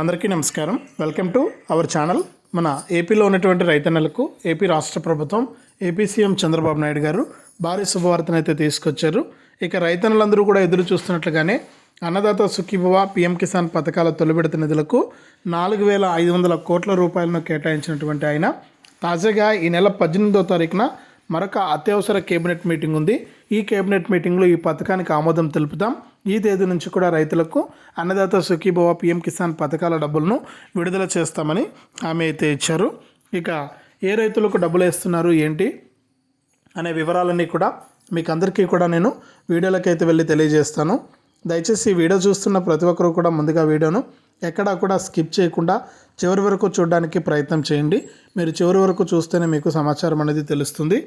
అందరికీ నమస్కారం. Welcome to our channel మన ఏపీలో ఉన్నటువంటి రైతన్నలకు ఏపీ రాష్ట్ర ప్రభుత్వం ఏపీ సీఎం చంద్రబాబు నాయుడు గారు భారీ శుభవార్తను అయితే తీసుకొచ్చారు. ఇక రైతన్నలందరూ కూడా ఎదురు చూస్తున్నట్లుగానే అన్నదాత సుఖీభవ పిఎం కిసాన్ పథకాల తొలి నిధులకు నాలుగు వేల ఐదు వందల కోట్ల రూపాయలను కేటాయించినటువంటి ఆయన. తాజాగా ఈ నెల పద్దెనిమిదో తారీఖున మరొక అత్యవసర కేబినెట్ మీటింగ్ ఉంది. ఈ కేబినెట్ మీటింగ్లో ఈ పథకానికి ఆమోదం తెలుపుతాం. ఈ తేదీ నుంచి కూడా రైతులకు అన్నదాత సుఖీభవ పిఎం కిసాన్ పథకాల డబ్బులను విడుదల చేస్తామని హామీ అయితే ఇచ్చారు. ఇక ఏ రైతులకు డబ్బులు వేస్తున్నారు ఏంటి అనే వివరాలన్నీ కూడా మీకు అందరికీ కూడా నేను వీడియోలకైతే వెళ్ళి తెలియజేస్తాను. దయచేసి వీడియో చూస్తున్న ప్రతి ఒక్కరు కూడా ముందుగా వీడియోను ఎక్కడా కూడా స్కిప్ చేయకుండా చివరి వరకు చూడడానికి ప్రయత్నం చేయండి. మీరు చివరి వరకు చూస్తేనే మీకు సమాచారం అనేది తెలుస్తుంది.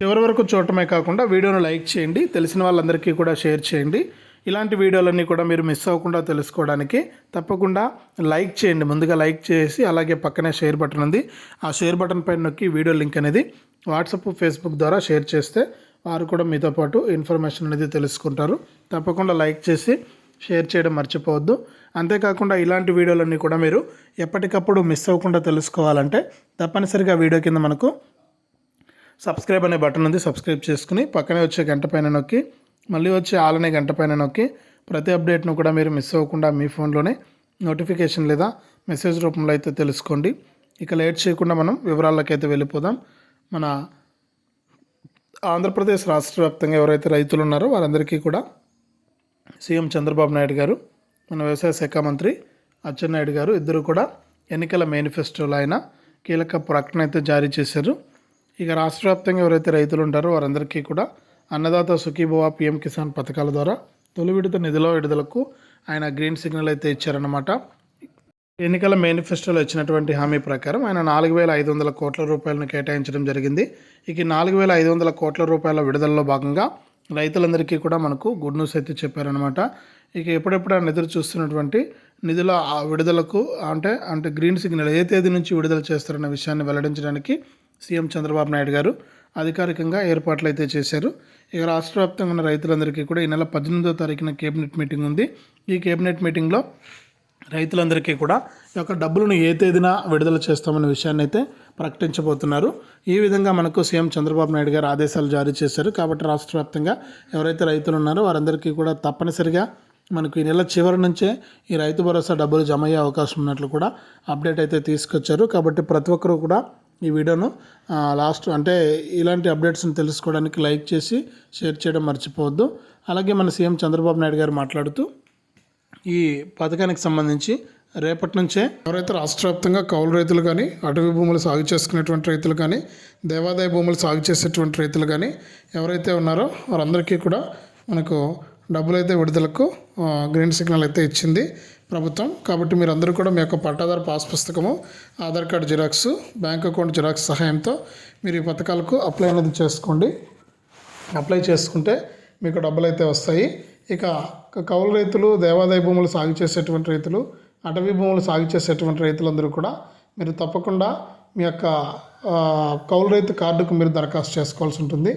చివరి వరకు చూడటమే కాకుండా వీడియోను లైక్ చేయండి. తెలిసిన వాళ్ళందరికీ కూడా షేర్ చేయండి. ఇలాంటి వీడియోలన్నీ కూడా మీరు మిస్ అవ్వకుండా తెలుసుకోవడానికి తప్పకుండా లైక్ చేయండి. ముందుగా లైక్ చేసి అలాగే పక్కనే షేర్ బటన్ ఉంది. ఆ షేర్ బటన్ పైన నొక్కి వీడియో లింక్ అనేది వాట్సాప్ ఫేస్బుక్ ద్వారా షేర్ చేస్తే వారు కూడా మీతో పాటు ఇన్ఫర్మేషన్ అనేది తెలుసుకుంటారు. తప్పకుండా లైక్ చేసి షేర్ చేయడం మర్చిపోవద్దు. అంతేకాకుండా ఇలాంటి వీడియోలన్నీ కూడా మీరు ఎప్పటికప్పుడు మిస్ అవ్వకుండా తెలుసుకోవాలంటే తప్పనిసరిగా వీడియో కింద మనకు సబ్స్క్రైబ్ అనే బటన్ ఉంది. సబ్స్క్రైబ్ చేసుకుని పక్కనే వచ్చే గంట పైన నొక్కి మళ్ళీ వచ్చే ఆల్ అనే గంట పైన నొక్కి ప్రతి అప్డేట్ను కూడా మీరు మిస్ అవ్వకుండా మీ ఫోన్లోనే నోటిఫికేషన్ లేదా మెసేజ్ రూపంలో అయితే తెలుసుకోండి. ఇక లేట్ చేయకుండా మనం వివరాలకైతే వెళ్ళిపోదాం. మన ఆంధ్రప్రదేశ్ రాష్ట్ర వ్యాప్తంగా ఎవరైతే రైతులు ఉన్నారో వారందరికీ కూడా సీఎం చంద్రబాబు నాయుడు గారు మన వ్యవసాయ శాఖ మంత్రి అచ్చెన్నాయుడు గారు ఇద్దరు కూడా ఎన్నికల మేనిఫెస్టోలో ఆయన కీలక ప్రకటన అయితే జారీ చేశారు. ఇక రాష్ట్ర వ్యాప్తంగా ఎవరైతే రైతులు ఉంటారో వారందరికీ కూడా అన్నదాత సుఖీభవ పిఎం కిసాన్ పథకాల ద్వారా తొలి విడత నిధుల విడుదలకు ఆయన గ్రీన్ సిగ్నల్ అయితే ఇచ్చారన్నమాట. ఎన్నికల మేనిఫెస్టోలో ఇచ్చినటువంటి హామీ ప్రకారం ఆయన నాలుగు వేల ఐదు వందల కోట్ల రూపాయలను కేటాయించడం జరిగింది. ఇక నాలుగు వేల ఐదు వందల కోట్ల రూపాయల విడుదలలో భాగంగా రైతులందరికీ కూడా మనకు గుడ్ న్యూస్ అయితే చెప్పారనమాట ఇక ఎప్పుడెప్పుడు ఆయన ఎదురు చూస్తున్నటువంటి నిధుల ఆ విడుదలకు అంటే అంటే గ్రీన్ సిగ్నల్ ఏ తేదీ నుంచి విడుదల చేస్తారన్న విషయాన్ని వెల్లడించడానికి సీఎం చంద్రబాబు నాయుడు గారు అధికారికంగా ఏర్పాట్లు అయితే చేశారు. ఇక రాష్ట్ర వ్యాప్తంగా ఉన్న రైతులందరికీ కూడా ఈ నెల పద్దెనిమిదో తారీఖున కేబినెట్ మీటింగ్ ఉంది. ఈ కేబినెట్ మీటింగ్లో రైతులందరికీ కూడా ఈ యొక్క డబ్బులను ఏ తేదీన విడుదల చేస్తామనే విషయాన్ని అయితే ప్రకటించబోతున్నారు. ఈ విధంగా మనకు సీఎం చంద్రబాబు నాయుడు గారు ఆదేశాలు జారీ చేశారు. కాబట్టి రాష్ట్ర వ్యాప్తంగా ఎవరైతే రైతులు ఉన్నారో వారందరికీ కూడా తప్పనిసరిగా మనకు ఈ నెల చివరి నుంచే ఈ రైతు భరోసా డబ్బులు జమ అయ్యే అవకాశం ఉన్నట్లు కూడా అప్డేట్ అయితే తీసుకొచ్చారు. కాబట్టి ప్రతి ఒక్కరూ కూడా ఈ వీడియోను లాస్ట్ అంటే ఇలాంటి అప్డేట్స్ని తెలుసుకోవడానికి లైక్ చేసి షేర్ చేయడం మర్చిపోవద్దు. అలాగే మన సీఎం చంద్రబాబు నాయుడు గారు మాట్లాడుతూ ఈ పథకానికి సంబంధించి రేపటి నుంచే ఎవరైతే రాష్ట్ర వ్యాప్తంగా కౌలు రైతులు కానీ అటవీ భూములు సాగు చేసుకునేటువంటి రైతులు కానీ దేవాదాయ భూములు సాగు చేసేటువంటి రైతులు కానీ ఎవరైతే ఉన్నారో వారందరికీ కూడా మనకు డబ్బులు అయితే విడుదలకు గ్రీన్ సిగ్నల్ అయితే ఇచ్చింది ప్రభుత్వం. కాబట్టి మీరు అందరూ కూడా మీ యొక్క పట్టాదారు పాస్ పుస్తకము Aadhaar card xerox bank account xerox సహాయంతో మీరు ఈ పథకాలకు అప్లై అనేది చేసుకోండి. అప్లై చేసుకుంటే మీకు డబ్బులు అయితే వస్తాయి. ఇక కౌలు రైతులు దేవాదాయ భూములు సాగు చేసేటువంటి రైతులు అటవీ భూములు సాగు చేసేటువంటి రైతులందరూ కూడా మీరు తప్పకుండా మీ యొక్క కౌలు రైతు కార్డుకు మీరు దరఖాస్తు చేసుకోవాల్సి ఉంటుంది.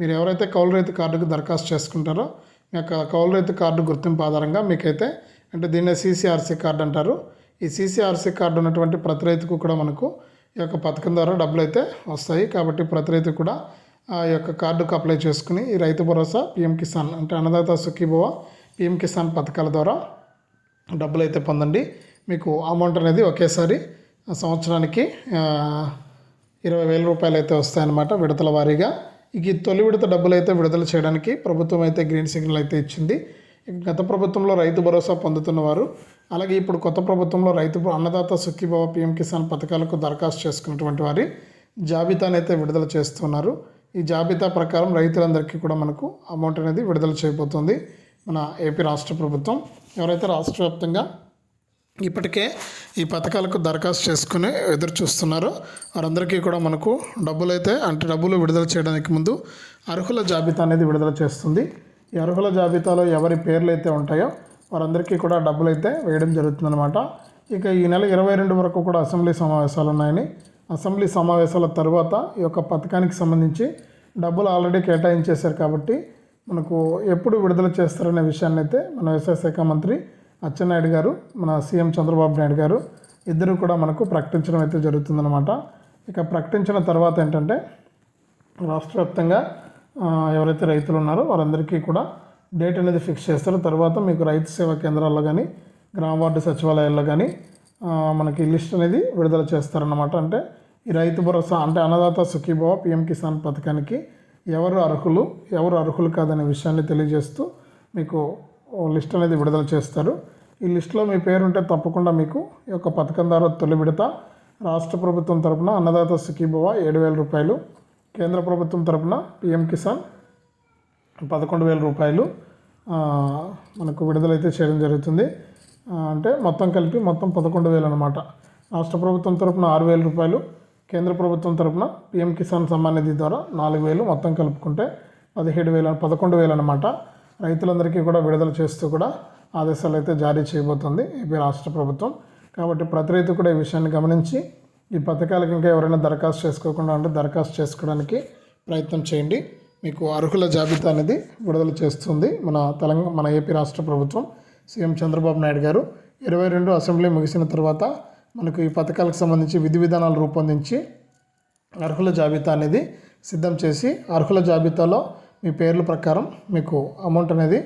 మీరు ఎవరైతే కౌలు రైతు కార్డుకు దరఖాస్తు చేసుకుంటారో మీ యొక్క కౌలు రైతు కార్డు గుర్తింపు ఆధారంగా మీకైతే అంటే దీన్నే సీసీఆర్సీ కార్డు అంటారు. ఈ సీసీఆర్సీ కార్డు ఉన్నటువంటి ప్రతి రైతుకు కూడా మనకు ఈ యొక్క పథకం ద్వారా డబ్బులు అయితే వస్తాయి. కాబట్టి ప్రతి రైతు కూడా ఆ యొక్క కార్డుకు అప్లై చేసుకుని ఈ రైతు భరోసా పిఎం కిసాన్ అంటే అన్నదాత సుఖీభవ పిఎం కిసాన్ పథకాల ద్వారా డబ్బులు అయితే పొందండి. మీకు అమౌంట్ అనేది ఒకేసారి సంవత్సరానికి ఇరవై వేల రూపాయలు అయితే వస్తాయన్నమాట విడతల వారీగా. ఇక ఈ తొలి విడత డబ్బులు అయితే విడుదల చేయడానికి ప్రభుత్వం అయితే గ్రీన్ సిగ్నల్ అయితే ఇచ్చింది. గత ప్రభుత్వంలో రైతు భరోసా పొందుతున్న వారు అలాగే ఇప్పుడు కొత్త ప్రభుత్వంలో రైతు అన్నదాత సుఖీభవ పిఎం కిసాన్ పథకాలకు దరఖాస్తు చేసుకున్నటువంటి వారి జాబితాను అయితే విడుదల చేస్తున్నారు. ఈ జాబితా ప్రకారం రైతులందరికీ కూడా మనకు అమౌంట్ అనేది విడుదల చేయబోతుంది మన ఏపీ రాష్ట్ర ప్రభుత్వం. ఎవరైతే రాష్ట్ర వ్యాప్తంగా ఇప్పటికే ఈ పథకాలకు దరఖాస్తు చేసుకుని ఎదురు చూస్తున్నారో వారందరికీ కూడా మనకు డబ్బులు అయితే అంటే డబ్బులు విడుదల చేయడానికి ముందు అర్హుల జాబితా అనేది విడుదల చేస్తుంది. ఈ అర్హుల జాబితాలో ఎవరి పేర్లు అయితే ఉంటాయో వారందరికీ కూడా డబ్బులు అయితే వేయడం జరుగుతుందన్నమాట. ఇక ఈ నెల ఇరవై రెండు వరకు కూడా అసెంబ్లీ సమావేశాలు ఉన్నాయని అసెంబ్లీ సమావేశాల తర్వాత ఈ యొక్క పథకానికి సంబంధించి డబ్బులు ఆల్రెడీ కేటాయించేశారు కాబట్టి మనకు ఎప్పుడు విడుదల చేస్తారనే విషయాన్ని అయితే మన వ్యవసాయ శాఖ మంత్రి అచ్చెన్నాయుడు గారు మన సీఎం చంద్రబాబు నాయుడు గారు ఇద్దరు కూడా మనకు ప్రకటించడం అయితే జరుగుతుందన్నమాట. ఇక ప్రకటించిన తర్వాత ఏంటంటే రాష్ట్ర వ్యాప్తంగా ఎవరైతే రైతులు ఉన్నారో వారందరికీ కూడా డేట్ అనేది ఫిక్స్ చేస్తారు. తర్వాత మీకు రైతు సేవా కేంద్రాల్లో కానీ గ్రామ వార్డు సచివాలయాల్లో కానీ మనకి లిస్ట్ అనేది విడుదల చేస్తారన్నమాట. అంటే ఈ రైతు భరోసా అంటే అన్నదాత సుఖీభావ పిఎం కిసాన్ పథకానికి ఎవరు అర్హులు ఎవరు అర్హులు కాదనే విషయాన్ని తెలియజేస్తూ మీకు లిస్ట్ అనేది విడుదల చేస్తారు. ఈ లిస్టులో మీ పేరు ఉంటే తప్పకుండా మీకు ఈ యొక్క పథకం ద్వారా తొలి విడత. రాష్ట్ర ప్రభుత్వం తరపున అన్నదాత సుఖీభవ ఏడు వేల రూపాయలు కేంద్ర ప్రభుత్వం తరపున పిఎం కిసాన్ పదకొండు వేల రూపాయలు మనకు విడుదలైతే చేయడం జరుగుతుంది. అంటే మొత్తం కలిపి మొత్తం పదకొండు వేలు అనమాట రాష్ట్ర ప్రభుత్వం తరపున ఆరు వేల రూపాయలు కేంద్ర ప్రభుత్వం తరపున పిఎం కిసాన్ సమ్మాన్ నిధి ద్వారా నాలుగు వేలు మొత్తం కలుపుకుంటే పదిహేడు వేలు పదకొండు వేలు అనమాట రైతులందరికీ కూడా విడుదల చేస్తూ కూడా ఆదేశాలు అయితే జారీ చేయబోతుంది ఏపీ రాష్ట్ర ప్రభుత్వం. కాబట్టి ప్రతి రైతు కూడా ఈ విషయాన్ని గమనించి ఈ పథకాలకు ఇంకా ఎవరైనా దరఖాస్తు చేసుకోకుండా ఉంటే దరఖాస్తు చేసుకోవడానికి ప్రయత్నం చేయండి. మీకు అర్హుల జాబితా అనేది విడుదల చేస్తుంది మన తెలంగాణ మన ఏపీ రాష్ట్ర ప్రభుత్వం. సీఎం చంద్రబాబు నాయుడు గారు ఇరవై రెండు అసెంబ్లీ ముగిసిన తర్వాత మనకు ఈ పథకాలకు సంబంధించి విధి విధానాలు రూపొందించి అర్హుల జాబితా అనేది సిద్ధం చేసి అర్హుల జాబితాలో మీ పేర్ల ప్రకారం మీకు అమౌంట్ అనేది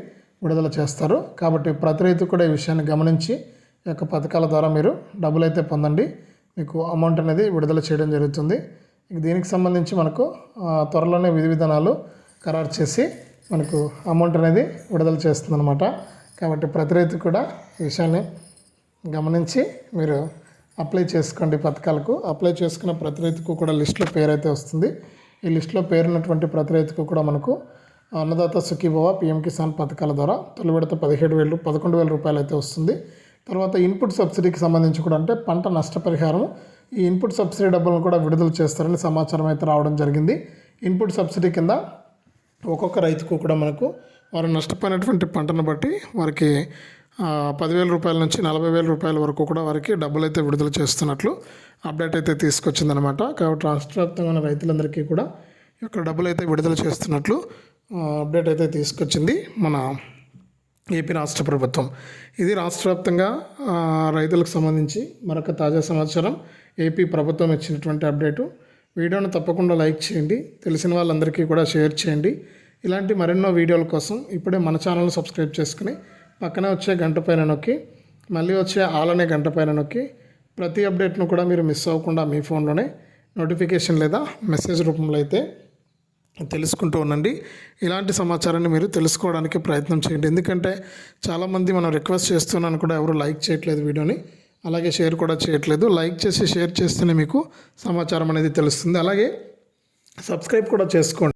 విడుదల చేస్తారు. కాబట్టి ప్రతి రైతు కూడా ఈ విషయాన్ని గమనించి ఈ యొక్క పథకాల ద్వారా మీరు డబ్బులు అయితే పొందండి. మీకు అమౌంట్ అనేది విడుదల చేయడం జరుగుతుంది. దీనికి సంబంధించి మనకు త్వరలోనే విధి విధానాలు ఖరారు చేసి మనకు అమౌంట్ అనేది విడుదల చేస్తుందన్నమాట. కాబట్టి ప్రతి రైతు కూడా ఈ విషయాన్ని గమనించి మీరు అప్లై చేసుకోండి పథకాలకు. అప్లై చేసుకున్న ప్రతి రైతుకు కూడా లిస్టులో పేరు అయితే వస్తుంది. ఈ లిస్టులో పేరున్నటువంటి ప్రతి రైతుకు కూడా మనకు అన్నదాత సుఖీభవ పిఎం కిసాన్ పథకాల ద్వారా తొలి విడత పదిహేడు వేలు పదకొండు వేల రూపాయలు అయితే వస్తుంది. తర్వాత ఇన్పుట్ సబ్సిడీకి సంబంధించి కూడా అంటే పంట నష్టపరిహారం ఈ ఇన్పుట్ సబ్సిడీ డబ్బులను కూడా విడుదల చేస్తారని సమాచారం అయితే రావడం జరిగింది. ఇన్పుట్ సబ్సిడీ కింద ఒక్కొక్క రైతుకు కూడా మనకు వారు నష్టపోయినటువంటి పంటను బట్టి వారికి పదివేల రూపాయల నుంచి నలభై వేల రూపాయల వరకు కూడా వారికి డబ్బులు అయితే విడుదల చేస్తున్నట్లు అప్డేట్ అయితే తీసుకొచ్చిందనమాట కాబట్టి రాష్ట్ర వ్యాప్తంగా ఉన్న రైతులందరికీ కూడా ఇక్కడ డబ్బులు అయితే విడుదల చేస్తున్నట్లు అప్డేట్ అయితే తీసుకొచ్చింది మన ఏపీ రాష్ట్ర ప్రభుత్వం. ఇది రాష్ట్ర వ్యాప్తంగా రైతులకు సంబంధించి మరొక తాజా సమాచారం. ఏపీ ప్రభుత్వం ఇచ్చినటువంటి అప్డేటు. వీడియోను తప్పకుండా లైక్ చేయండి తెలిసిన వాళ్ళందరికీ కూడా షేర్ చేయండి. ఇలాంటి మరెన్నో వీడియోల కోసం ఇప్పుడే మన ఛానల్ సబ్స్క్రైబ్ చేసుకుని పక్కన వచ్చే గంట పైన నొక్కి మళ్ళీ వచ్చే ఆలనే గంట పైన నొక్కి ప్రతి అప్డేట్ను కూడా మీరు మిస్ అవ్వకుండా మీ ఫోన్లోనే నోటిఫికేషన్ లేదా మెసేజ్ రూపంలో అయితే తెలుసుకుంటూ ఉండండి. ఇలాంటి సమాచారాన్ని మీరు తెలుసుకోవడానికి ప్రయత్నం చేయండి. ఎందుకంటే చాలామంది మనం రిక్వెస్ట్ చేస్తున్నాను కూడా ఎవరు లైక్ చేయట్లేదు వీడియోని. అలాగే షేర్ కూడా చేయట్లేదు. లైక్ చేసి షేర్ చేస్తేనే మీకు సమాచారం అనేది తెలుస్తుంది. అలాగే సబ్స్క్రైబ్ కూడా చేసుకోండి.